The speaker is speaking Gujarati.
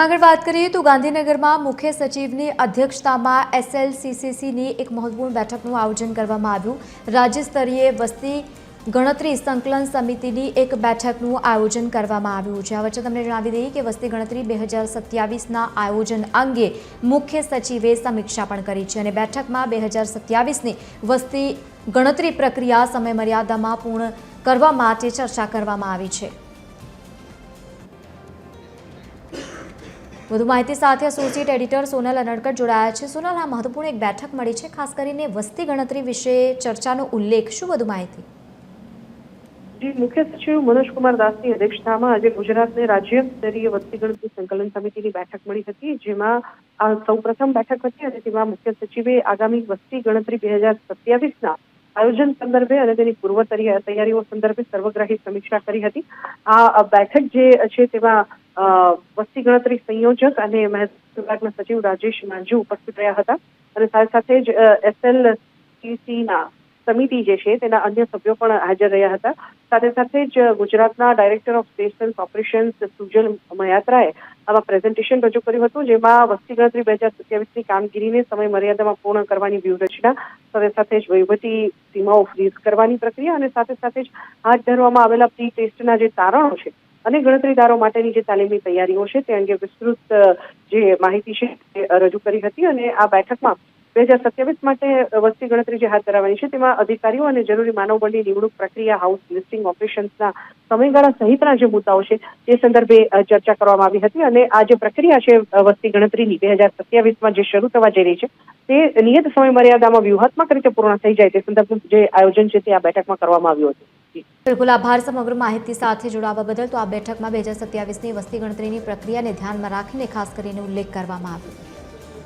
આગળ વાત કરીએ તો ગાંધીનગરમાં મુખ્ય સચિવની અધ્યક્ષતામાં એસએલસીસીસીની એક મહત્વપૂર્ણ બેઠકનું આયોજન કરવામાં આવ્યું. રાજ્ય સ્તરીય વસ્તી ગણતરી સંકલન સમિતિની એક બેઠકનું આયોજન કરવામાં આવ્યું છે. આ વચ્ચે તમને જણાવી દઈએ કે વસ્તી ગણતરી બે હજાર સત્યાવીસના આયોજન અંગે મુખ્ય સચિવે સમીક્ષા પણ કરી છે અને બેઠકમાં બે હજાર સત્યાવીસની વસ્તી ગણતરી પ્રક્રિયા સમયમર્યાદામાં પૂર્ણ કરવા માટે ચર્ચા કરવામાં આવી છે. વધુ માહિતી સાથે એસોસિએટ એડિટર સોનલ અનડકટ જોડાયા છે. સોનલ, આ મહત્વપૂર્ણ એક બેઠક મળી છે. ખાસ કરીને વસ્તી ગણતરી વિશે ચર્ચાનો ઉલ્લેખ. શું વધુ માહિતી? મુખ્ય સચિવ મનોજકુમાર દાસની અધ્યક્ષતામાં આજે ગુજરાતને રાજ્ય સ્તરીય વસ્તી ગણતરી સંકલન સમિતિની બેઠક મળી હતી, જેમાં આ સૌપ્રથમ બેઠક હતી અને તેમાં મુખ્ય સચિવે આગામી વસ્તી ગણતરી બે હજાર સત્યાવીસના આયોજન સંદર્ભે અને તેની પૂર્વ તૈયા- તૈયારીઓ સંદર્ભે સર્વગ્રાહી સમીક્ષા કરી હતી. આ બેઠક જે છે તેમાં વસ્તી ગણતરી સંયોજક અને મહેસૂલ વિભાગના સચિવ રાજેશ માંજુ ઉપસ્થિત રહ્યા હતા. અને સાથે સાથે જ એસએલ ના સમિતિ જે છે, તેના અન્ય સભ્યો પણ હાજર રહ્યા હતા. સાથે સાથે જ ગુજરાતના director of station operations Sujal મયાત્રાએ આમાં પ્રેઝન્ટેશન રજૂ કર્યું હતું, જેમાં વસ્તી ગણતરી બે હજાર સત્યાવીસની કામગીરીને સમય મર્યાદામાં પૂર્ણ કરવાની વ્યૂહરચના, સાથે સાથે જ વહીવટી સીમાઓ ફ્રીઝ કરવાની પ્રક્રિયા અને સાથે સાથે જ હાથ ધરવામાં આવેલા પ્રી ટેસ્ટના જે તારણો છે અને ગણતરીદારો માટેની જે તાલીમની તૈયારીઓ છે, તે અંગે વિસ્તૃત જે માહિતી છે, તે રજૂ કરી હતી અને આ બેઠકમાં બે હજાર સત્યાવીસ માટે વસ્તી ગણતરી જે હાથ ધરાવવાની છે, તેમાં અધિકારીઓ અને જરૂરી માનવબળની નિમણૂક પ્રક્રિયા, હાઉસ લિસ્ટિંગ, ઓપરેશન્સના સમયગાળા સહિતના જે મુદ્દાઓ છે, તે સંદર્ભે ચર્ચા કરવામાં આવી હતી અને આ જે પ્રક્રિયા છે વસ્તી ગણતરીની, બે હજાર સત્યાવીસમાં જે શરૂ થવા જઈ રહી છે તે નિયત સમય મર્યાદામાં વ્યૂહાત્મક રીતે પૂર્ણ થઈ જાય તે સંદર્ભનું જે આયોજન છે તે આ બેઠકમાં કરવામાં આવ્યું હતું. બિલકુલ આભાર સમગ્ર માહિતી સાથે જોડાવા બદલ તો આ બેઠકમાં બે હજાર સત્યાવીસની વસ્તી ગણતરીની પ્રક્રિયાને ધ્યાનમાં રાખીને ખાસ કરીને ઉલ્લેખ કરવામાં આવ્યો